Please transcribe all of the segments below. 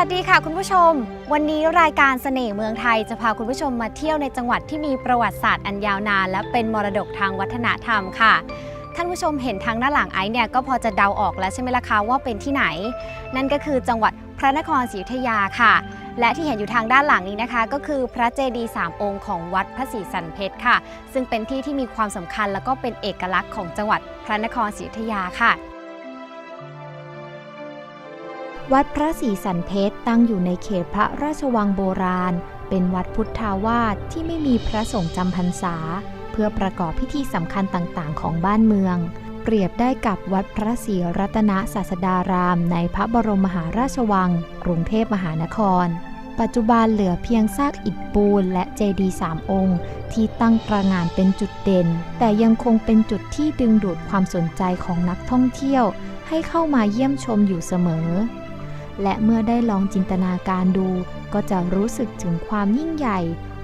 สวัสดีค่ะคุณผู้ชม วันนี้รายการเสน่ห์เมืองไทยจะพาคุณผู้ชมมาเที่ยวในจังหวัดที่มีประวัติศาสตร์อันยาวนาน และเป็นมรดกทางวัฒนธรรมค่ะ ท่านผู้ชมเห็นทางด้านหลังไอซ์เนี่ยก็พอจะเดาออกแล้วใช่ไหมล่ะคะว่าเป็นที่ไหน นั่นก็คือจังหวัดพระนครศรีอยุธยาค่ะ และที่เห็นอยู่ทางด้านหลังนี้นะคะ ก็คือพระเจดีย์สามองค์ของวัดพระศรีสันเพชรค่ะ ซึ่งเป็นที่ที่มีความสำคัญแล้วก็เป็นเอกลักษณ์ของจังหวัดพระนครศรีอยุธยาค่ะ วัดพระศรีสันเพชรตั้งอยู่ในเขตพระราชวังโบราณ เป็นวัดพุทธาวาสที่ไม่มีพระสงฆ์จำพรรษา เพื่อประกอบพิธีสำคัญต่างๆ ของบ้านเมือง เปรียบได้กับวัดพระศรีรัตนศาสดาราม ในพระบรมมหาราชวัง กรุงเทพมหานคร ปัจจุบันเหลือเพียงซากอิฐปูนและเจดีย์สามองค์ ที่ตั้งตระงานเป็นจุดเด่น แต่ยังคงเป็นจุดที่ดึงดูดความสนใจของนักท่องเที่ยว ให้เข้ามาเยี่ยมชมอยู่เสมอ และเมื่อได้ลองจินตนาการดู ก็จะรู้สึกถึงความยิ่งใหญ่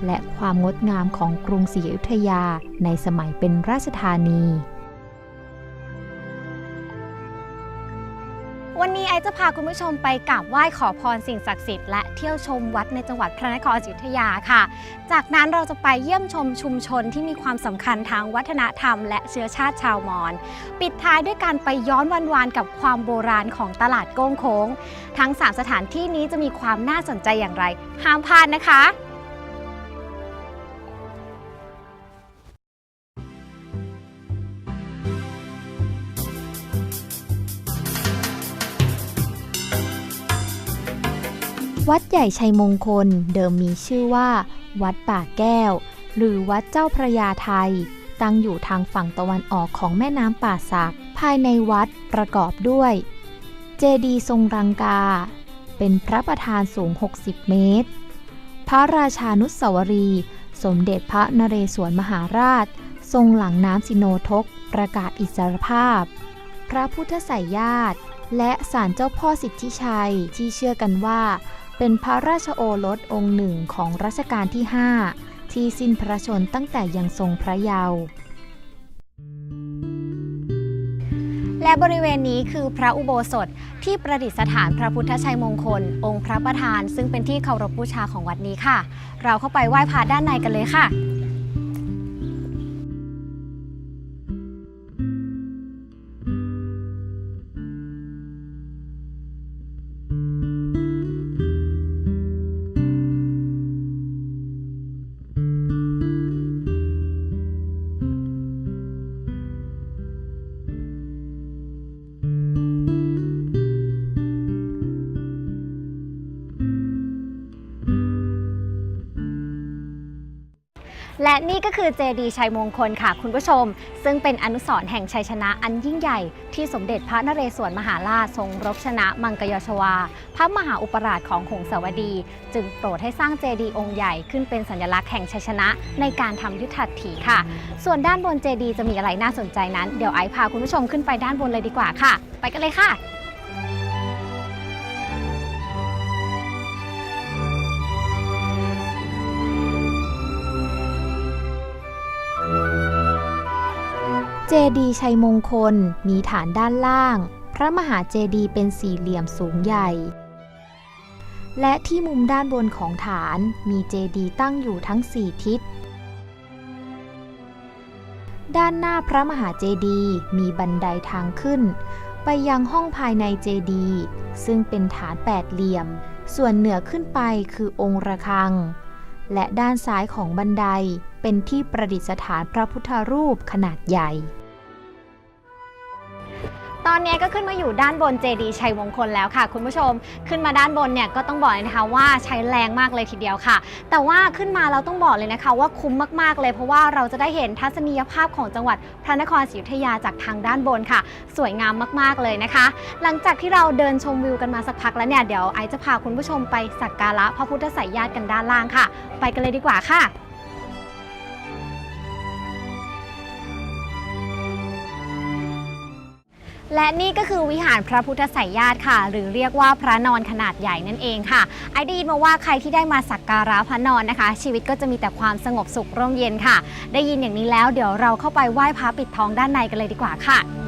และความงดงามของกรุงศรีอยุธยาในสมัยเป็นราชธานี จะพาคุณผู้ชมไปกราบไหว้ขอพรสิ่งศักดิ์สิทธิ์และเที่ยวชมวัดในจังหวัดพระนครศรีอยุธยาค่ะ จากนั้นเราจะไปเยี่ยมชมชุมชนที่มีความสำคัญทางวัฒนธรรม และเชื้อชาติชาวมอญ ปิดท้ายด้วยการไปย้อนวันวานกับความโบราณของตลาดโก้งโค้ง ทั้ง 3 สถานที่นี้จะมีความน่าสนใจอย่างไร ห้ามพลาดนะคะ วัดใหญ่ชัยมงคลเดิมมีชื่อว่า วัดป่าแก้ว หรือวัดเจ้าพระยาไทย ตั้งอยู่ทางฝั่งตะวันออกของแม่น้ำป่าสัก ภายในวัดประกอบด้วย เจดีย์ทรงรังกา เป็นพระประธานสูง 60 เมตร พระราชานุสาวรีย์สมเด็จพระนเรศวรมหาราช ทรงหลังน้ำสิโนทก ประกาศอิสรภาพ พระพุทธไสยญาติและศาลเจ้าพ่อสิทธิชัยที่เชื่อกันว่า เป็นพระราชโอรสองค์หนึ่งของรัชกาลที่ 5 ที่สิ้นพระชนตั้งแต่ยังทรงพระเยาว์และบริเวณนี้คือพระอุโบสถที่ประดิษฐานพระพุทธชัยมงคล องค์พระประธาน ซึ่งเป็นที่เคารพบูชาของวัดนี้ค่ะ เราเข้าไปไหว้พระด้านในกันเลยค่ะ และนี่ก็คือเจดีย์ชัยมงคลค่ะคุณผู้ชม ซึ่งเป็นอนุสรณ์แห่งชัยชนะอันยิ่งใหญ่ ที่สมเด็จพระนเรศวรมหาราชทรงรบชนะมังกยชวา พระมหาอุปราชของหงสาวดี จึงโปรดให้สร้างเจดีย์องค์ใหญ่ขึ้นเป็นสัญลักษณ์แห่งชัยชนะในการทำยุทธหัตถีค่ะ ส่วนด้านบนเจดีย์จะมีอะไรน่าสนใจนั้น เดี๋ยวไอซ์พาคุณผู้ชมขึ้นไปด้านบนเลยดีกว่าค่ะ ไปกันเลยค่ะ จดีย์ชัยมงคล มีฐานด้านล่าง พระมหาเจดีย์เป็นสี่เหลี่ยมสูงใหญ่ และที่มุมด้านบนของฐานมีเจดีย์ตั้งอยู่ทั้งสี่ทิศ ด้านหน้าพระมหาเจดีย์มีบันไดทางขึ้น ไปยังห้องภายในเจดีย์ซึ่งเป็นฐานแปดเหลี่ยม ส่วนเหนือขึ้นไปคือองค์ระฆัง และด้านซ้ายของบันไดเป็นที่ประดิษฐานพระพุทธรูปขนาดใหญ่ ตอนนี้ก็ขึ้นมาอยู่ด้านบนเจดีย์ชัยมงคลแล้วค่ะ คุณผู้ชม ขึ้นมาด้านบนเนี่ยก็ต้องบอกเลยนะคะว่าใช้แรงมากเลยทีเดียวค่ะ แต่ว่าขึ้นมาเราต้องบอกเลยนะคะ ว่าคุ้มมากๆเลย เพราะว่าเราจะได้เห็นทัศนียภาพของจังหวัดพระนครศรีอยุธยาจากทางด้านบนค่ะ สวยงามมากๆเลยนะคะ หลังจากที่เราเดินชมวิวกันมาสักพักแล้วเนี่ยเดี๋ยวไอจะพาคุณผู้ชมไปสักการะพระพุทธไสยญาติกันด้านล่างค่ะ ไปกันเลยดีกว่าค่ะ และนี่ก็คือวิหารพระพุทธไสยญาติค่ะ หรือเรียกว่าพระนอนขนาดใหญ่นั่นเองค่ะ ไอได้ยินมาว่าใครที่ได้มาสักการะพระนอนนะคะ ชีวิตก็จะมีแต่ความสงบสุขร่มเย็นค่ะ ได้ยินอย่างนี้แล้วเดี๋ยวเราเข้าไปไหว้พระปิดทองด้านในกันเลยดีกว่าค่ะ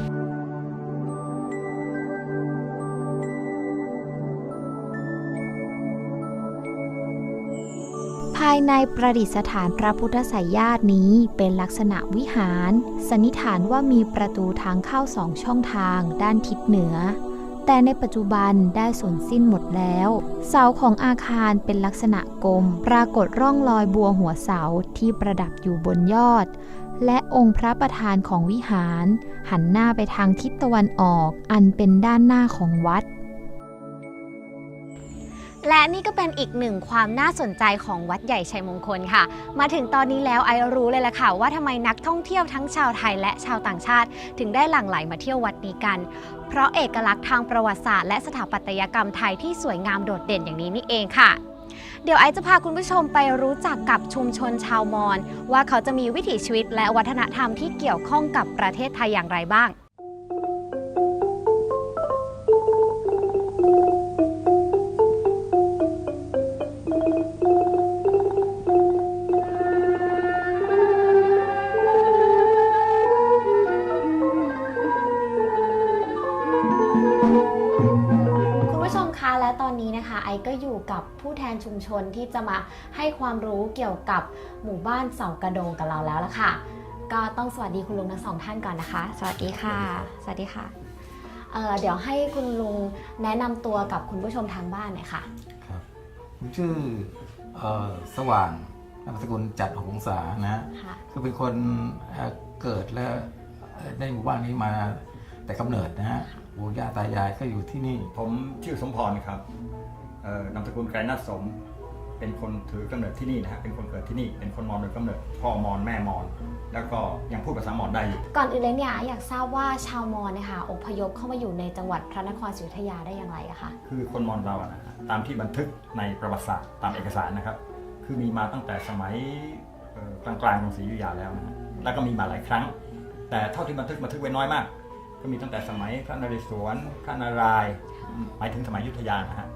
ายในประดิษฐานพระพุทธไสยญาตินี้เป็นลักษณะวิหาร สันนิษฐานว่ามีประตูทางเข้าสองช่องทางด้านทิศเหนือ แต่ในปัจจุบันได้สูญสิ้นหมดแล้ว เสาของอาคารเป็นลักษณะกลม ปรากฏร่องรอยบัวหัวเสาที่ประดับอยู่บนยอด และองค์พระประธานของวิหาร หันหน้าไปทางทิศตะวันออก อันเป็นด้านหน้าของวัด และนี่ก็เป็นอีกหนึ่งความน่าสนใจของวัดใหญ่ชัยมงคลค่ะ มาถึงตอนนี้แล้วไอรู้เลยละค่ะ ว่าทำไมนักท่องเที่ยวทั้งชาวไทยและชาวต่างชาติ ถึงได้หลั่งไหลมาเที่ยววัดนี้กัน เพราะเอกลักษณ์ทางประวัติศาสตร์และสถาปัตยกรรมไทยที่สวยงามโดดเด่นอย่างนี้นี่เองค่ะเดี๋ยวไอจะพาคุณผู้ชมไปรู้จักกับชุมชนชาวมอญว่าเขาจะมีวิถีชีวิตและวัฒนธรรมที่เกี่ยวข้องกับประเทศไทยอย่างไรบ้าง นชุมชนที่จะมาให้ความรู้เกี่ยวกับหมู่บ้านเสากระโดงกับเราแล้วละค่ะ ก็ต้องสวัสดีคุณลุงทั้งสองท่านก่อนนะคะ สวัสดีค่ะ สวัสดีค่ะเอ่อเดี๋ยวให้คุณลุงแนะนำตัวกับคุณผู้ชมทางบ้านหน่อยค่ะครับผมชื่อเอ่อสว่างนามสกุลจัดหงษานะค่ะคือเป็นคนเอ่อเกิดและในหมู่บ้านนี้มาแต่กำเนิดนะฮะปู่ย่าตายายก็อยู่ที่นี่ ผมชื่อสมพรครับเอ่อ นามสกุลไกรนัทสม เป็นคนถือกำเนิดที่นี่นะฮะเป็นคนเกิดที่นี่เป็นคนมอญโดยกำเนิดพ่อมอญแม่มอญแล้วก็ยังพูดภาษามอญได้อยู่ก่อนอื่นเลยเนี่ยอยากทราบว่าชาวมอญเนะคะอพยพเข้ามาอยู่ในจังหวัดพระนครศรีอยุธยาได้อย่างไรอะคะคือคนมอญเราอะนะฮะตามที่บันทึกในประวัติศาสตร์ตามเอกสารนะครับคือมีมาตั้งแต่สมัยเอ่อกลางๆกรุงศรีอยุธยาแล้วนะฮะแล้วก็มีมาหลายครั้ง แต่เท่าที่บันทึกบันทึกไว้น้อยมาก ก็มีตั้งแต่สมัยพระนเรศวรพระนารายณ์หมายถึงสมัยอยุธยานะฮะ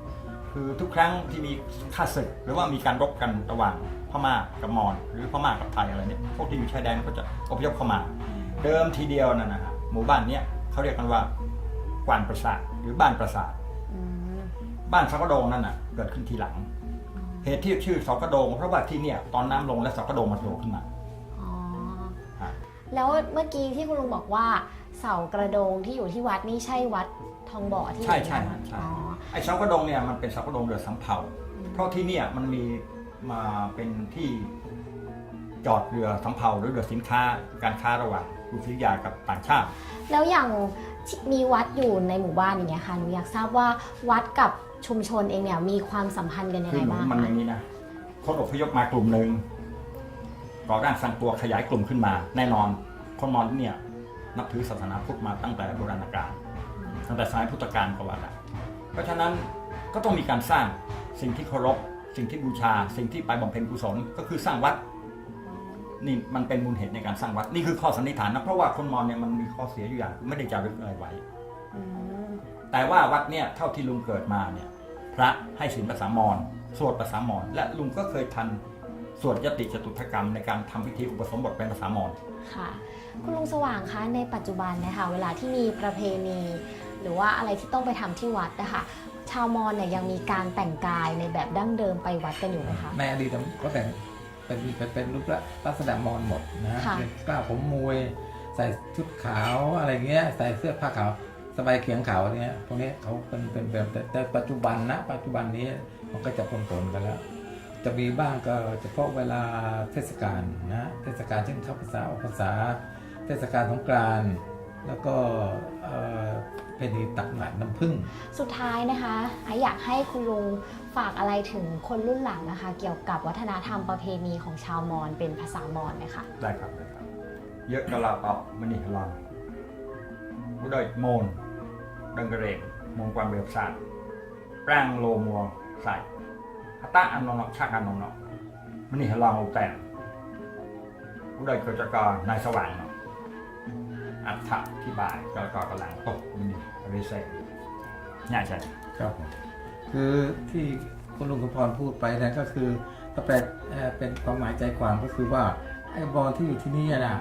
คือทุกครั้งที่มีข้าศึกหรือว่ามีการรบกันระหว่างพม่ากับมอญหรือพม่ากับไทยอะไรเนี่ยพวกที่อยู่ชายแดนก็จะอพยพเข้ามา เดิมทีเดียวนั่นนะฮะหมู่บ้านเนี้ยเขาเรียกกันว่ากวานประสาทหรือบ้านประสาทบ้านเสากระโดงนั่นน่ะเกิดขึ้นทีหลัง เหตุที่ชื่อเสากระโดงเพราะว่าที่เนี่ยตอนน้ำลงและเสากระโดงมันโผล่ขึ้นมาอ๋อแล้วเมื่อกี้ที่คุณลุงบอกว่าเสากระโดงที่อยู่ที่วัดนี่ใช่วัด ทองบ่อที่ใช่อยู่ใช่ในฮะใช่ อ๋อไอ้เสากระโดงเนี่ยมันเป็นเสากระโดงเรือสำเภา เพราะที่เนี่ยมันมีมาเป็นที่จอดเรือสำเภาหรือเรือสินค้าการค้าระหว่างกรุงศรีอยุธยากับต่างชาติ แล้วอย่างที่มีวัดอยู่ในหมู่บ้านอย่างเงี้ยค่ะหนูอยากทราบว่าวัดกับชุมชนเองเนี่ยมีความสัมพันธ์กันยังคืไงอหนูบ้างมันอคะย่างนี้นะคนอพยพมากลุ่มหนึ่งก่อร่างสร้างตัวขยายกลุ่มขึ้นมา แน่นอนคนมอญเนี่ยนับถือศาสนาพุทธมาตั้งแต่โบราณกาล ตั้งแต่สมัยพุทธกาลก็ว่าได้เพราะฉะนั้นก็ต้องมีการสร้างสิ่งที่เคารพ สิ่งที่บูชา สิ่งที่ไปบำเพ็ญกุศลก็คือสร้างวัดนี่มันเป็นมูลเหตุในการสร้างวัดนี่คือข้อสันนิษฐานนะเพราะว่าคนมอญเนี่ยมันมีข้อเสียอยู่อย่างไม่ได้จารึกอะไรไว้แต่ว่าวัดเนี่ยเท่าที่ลุงเกิดมาเนี่ย พระให้ศีลภาษามอญสวดภาษามอญและลุงก็เคยทันสวดยติจตุถกรรมในการทำพิธีอุปสมบทเป็นภาษามอญค่ะ คุณลุงสว่างคะในปัจจุบันนะคะเวลาที่มีประเพณี หรือว่าอะไรที่ต้องไปทำที่วัดนะคะชาวมอญเนี่ยยังมีการแต่งกายในแบบดั้งเดิมไปวัดกันอยู่ไหมคะในอดีตก็แต่งเป็นเป็นเป็นรูปลักษณะมอญหมดนะฮะค่ะเป็นกล้าผมมวย ใส่ชุดขาวอะไรเงี้ยใส่เสื้อผ้าขาวสบายเขียงขาวเนี้ยพวกนี้เขาเป็นเป็นแบบแต่แต่ปัจจุบันนะปัจจุบันนี้มันก็จะปนปนๆกันแล้ว จะมีบ้างก็เฉพาะเวลาเทศกาลนะเทศกาลเช่นเข้าพรรษาออกพรรษาเทศกาลสงกรานต์แล้วก็ เอ่อเป็นดีตักหลานน้ำผึ้ง สุดท้ายนะคะไออยากให้คุณลุงฝากอะไรถึงคนรุ่นหลังนะคะ เกี่ยวกับวัฒนธรรมประเพณีของชาวมอญเป็นภาษามอญไหมคะได้ครับได้ครับ เยอะกะลาเปามันนี่ฮลังบุดอยโมน ดังกระเรกมงความเบียบศาสตร์แปร่งโลมัวใส่ฮัตตะอันนองนอกชักอันนองนอกมันนี่ฮลังอุแต่งบุดอยเกิดจากรนายสว่างเนาะ อัฐที่บายกระกอกำลังตกมันนี่เรเซ่เนี่ยใช่ครับผมคือที่คุณลุงกำพรพูดไปนะก็คือถ้าแปลเอ่อเป็นความหมายใจความก็คือว่าไอ้บอลที่อยู่ที่นี่นะ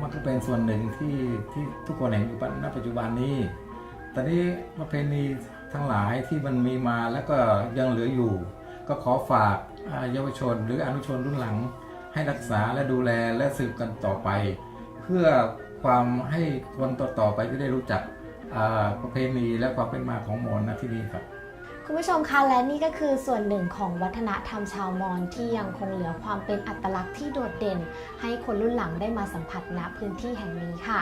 มันก็เป็นส่วนหนึ่งที่ที่ทุกคนเห็นอยู่ณปัจจุบันนี้ตอนนี้ประเพณีทั้งหลายที่มันมีมาแล้วก็ยังเหลืออยู่ ก็ขอฝากอ่าเยาวชน หรืออนุชนรุ่นหลัง ให้รักษาและดูแลและสืบกันต่อไป เพื่อ ความให้คนต่อๆไปที่ได้รู้จักอ่าประเพณีและความเป็นมาของมอญนะที่นี่ครับคุณผู้ชมคะและนี่ก็คือส่วนหนึ่งของวัฒนธรรมชาวมอญที่ยังคงเหลือความเป็นอัตลักษณ์ที่โดดเด่น ให้คนรุ่นหลังได้มาสัมผัสณพื้นที่แห่งนี้ค่ะ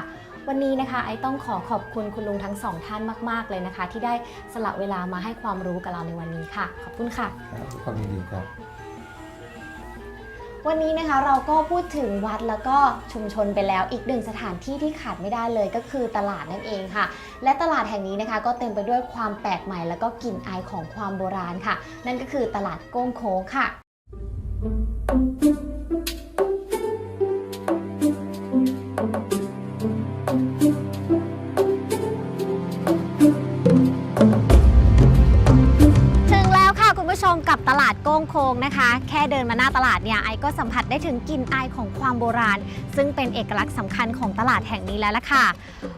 วันนี้นะคะไอต้องขอขอบคุณคุณลุงทั้งสองท่านมาก ๆ เลยนะคะ ที่ได้สละเวลามาให้ความรู้กับเราในวันนี้ค่ะ ขอบคุณค่ะครับความยินดีครับ วันนี้นะคะเราก็พูดถึงวัดแล้วก็ชุมชนไปแล้วอีกหนึ่งสถานที่ที่ขาดไม่ได้เลยก็คือตลาดนั่นเองค่ะ และตลาดแห่งนี้นะคะ ก็เต็มไปด้วยความแปลกใหม่ แล้วก็กลิ่นอายของความโบราณค่ะ นั่นก็คือตลาดโก้งโค้งค่ะ ค่เดินมาหน้าตลาดเนี่ยไอก็สัมผัสได้ถึงกลิ่นอายของความโบราณ ซึ่งเป็นเอกลักษณ์สำคัญของตลาดแห่งนี้แล้วล่ะค่ะ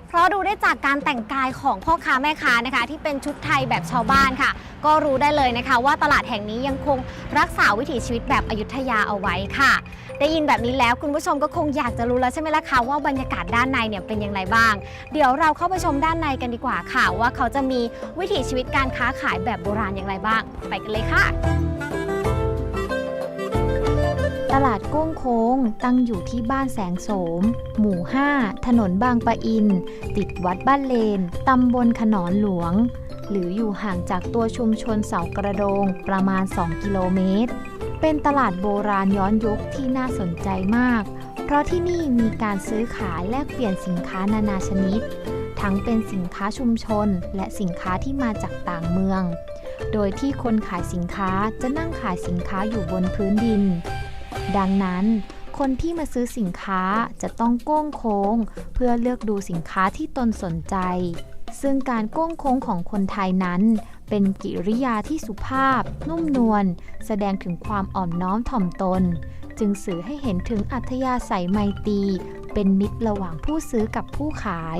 เพราะดูได้จากการแต่งกายของพ่อค้าแม่ค้านะคะ ที่เป็นชุดไทยแบบชาวบ้านค่ะ ก็รู้ได้เลยนะคะ ว่าตลาดแห่งนี้ยังคงรักษาวิถีชีวิตแบบอยุธยาเอาไว้ค่ะ ได้ยินแบบนี้แล้วคุณผู้ชมก็คงอยากจะรู้แล้วใช่ไหมล่ะคะว่าบรรยากาศด้านในเนี่ยเป็นอย่างไรบ้าง เดี๋ยวเราเข้าไปชมด้านในกันดีกว่าค่ะ ว่าเขาจะมีวิถีชีวิตการค้าขายแบบโบราณอย่างไรบ้าง ไปกันเลยค่ะ ตลาดโก้งโค้งตั้งอยู่ที่บ้านแสงโสม หมู่ 5 ถนนบางปะอิน ติดวัดบ้านเลน ตำบลขนอนหลวง หรืออยู่ห่างจากตัวชุมชนเสากระโดงประมาณ 2 กิโลเมตร เป็นตลาดโบราณย้อนยุคที่น่าสนใจมาก เพราะที่นี่มีการซื้อขายแลกเปลี่ยนสินค้านานาชนิด ทั้งเป็นสินค้าชุมชนและสินค้าที่มาจากต่างเมือง โดยที่คนขายสินค้าจะนั่งขายสินค้าอยู่บนพื้นดิน ดังนั้นคนที่มาซื้อสินค้าจะต้องโก้งโค้ง เพื่อเลือกดูสินค้าที่ตนสนใจ ซึ่งการโก้งโค้งของคนไทยนั้น เป็นกิริยาที่สุภาพ นุ่มนวลแสดงถึงความอ่อนน้อมถ่อมตน จึงสื่อให้เห็นถึงอัธยาศัยไมตรีเป็นมิตรระหว่างผู้ซื้อกับผู้ขาย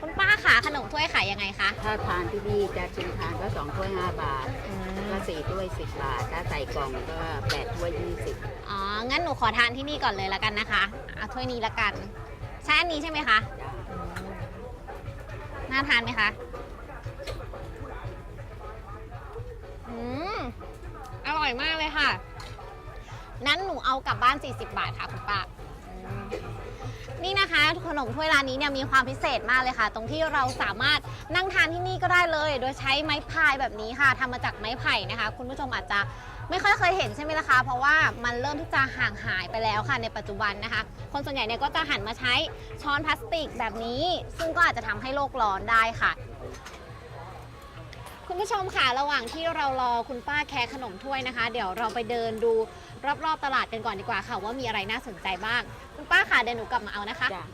คุณป้าขาขนมถ้วยขายยังไงคะ ถ้าทานที่นี่จะชิมทานก็สองถ้วยห้าบาทถ้า สี่ถ้วยสิบบาท ถ้าใส่กล่องก็แปดถ้วยยี่สิบอ๋อ งั้นหนูขอทานที่นี่ก่อนเลยละกันนะคะ เอาถ้วยนี้ละกัน ใช่อันนี้ใช่ไหมคะ จ้าน่าทานไหมคะ อืม อร่อยมากเลยค่ะ นั้นหนูเอากลับบ้าน 40 บาทค่ะคุณป้าอืม นี่นะคะขนมถ้วยร้านนี้เนี่ยมีความพิเศษมากเลยค่ะ ตรงที่เราสามารถนั่งทานที่นี่ก็ได้เลย โดยใช้ไม้พายแบบนี้ค่ะทำมาจากไม้ไผ่นะคะ คุณผู้ชมอาจจะไม่ค่อยเคยเห็นใช่ไหมล่ะคะ เพราะว่ามันเริ่มที่จะห่างหายไปแล้วค่ะในปัจจุบันนะคะ คนส่วนใหญ่เนี่ยก็จะหันมาใช้ช้อนพลาสติกแบบนี้ ซึ่งก็อาจจะทำให้โลกร้อนได้ค่ะ คุณผู้ชมค่ะระหว่างที่เรารอคุณป้าแคะขนมถ้วยนะคะ เดี๋ยวเราไปเดินดู รอบๆตลาดกันก่อนดีกว่าค่ะ ว่ามีอะไรน่าสนใจบ้าง คุณป้าค่ะเดี๋ยวหนูกลับมาเอานะคะ จ้า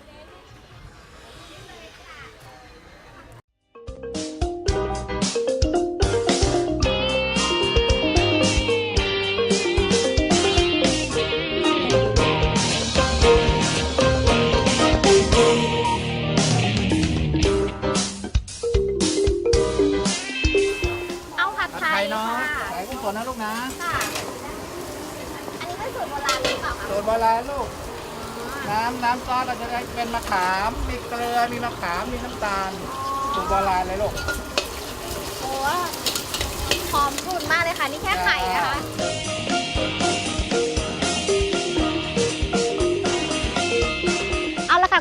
สูตรโบราณลูก น้ำน้ำซอสเราจะได้เป็นมะขาม มีเกลือ มีมะขาม มีน้ำตาลสูตรโบราณเลยลูก โอ้หอมกรุ่นมากเลยค่ะ นี่แค่ไข่นะคะ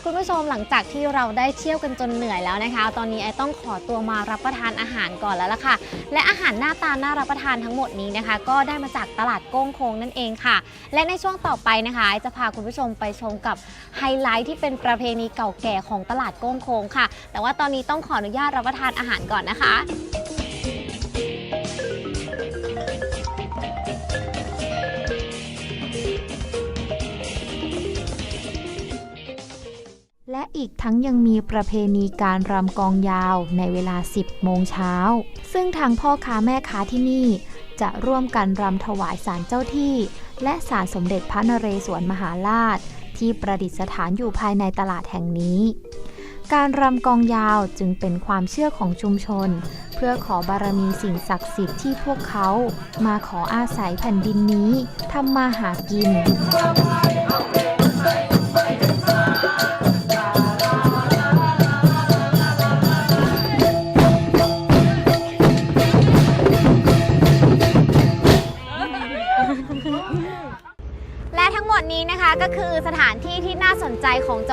คุณผู้ชมหลังจากที่เราได้เที่ยวกันจนเหนื่อยแล้วนะคะ ตอนนี้ไอต้องขอตัวมารับประทานอาหารก่อนแล้วล่ะค่ะ และอาหารหน้าตาน่ารับประทานทั้งหมดนี้นะคะ ก็ได้มาจากตลาดโก้งโค้งนั่นเองค่ะ และในช่วงต่อไปนะคะไอจะพาคุณผู้ชมไปชมกับไฮไลท์ที่เป็นประเพณีเก่าแก่ของตลาดโก้งโค้งค่ะ แต่ว่าตอนนี้ต้องขออนุญาตรับประทานอาหารก่อนนะคะ อีกทั้งยังมีประเพณีการรำกองยาวในเวลา 10 โมงเช้า ซึ่งทางพ่อค้าแม่ค้าที่นี่ จะร่วมกันรำถวายสารเจ้าที่ และสารสมเด็จพระนเรศวรมหาราช ที่ประดิษฐานอยู่ภายในตลาดแห่งนี้ การรำกองยาวจึงเป็นความเชื่อของชุมชน เพื่อขอบารมีสิ่งศักดิ์สิทธิ์ที่พวกเขา มาขออาศัยแผ่นดินนี้ทำมาหากิน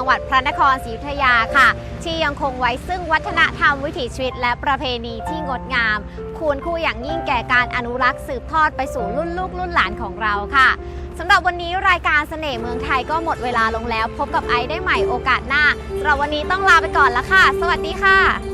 จังหวัดพระนครศรีอยุธยาค่ะ ที่ยังคงไว้ซึ่งวัฒนธรรมวิถีชีวิต และประเพณีที่งดงาม ควรคู่อย่างยิ่งแก่การอนุรักษ์สืบทอดไปสู่รุ่นลูกรุ่นหลานของเราค่ะสำหรับวันนี้รายการเสน่ห์เมืองไทยก็หมดเวลาลงแล้ว พบกับไอได้ใหม่โอกาสหน้าสำหรับวันนี้ต้องลาไปก่อนละค่ะ สวัสดีค่ะ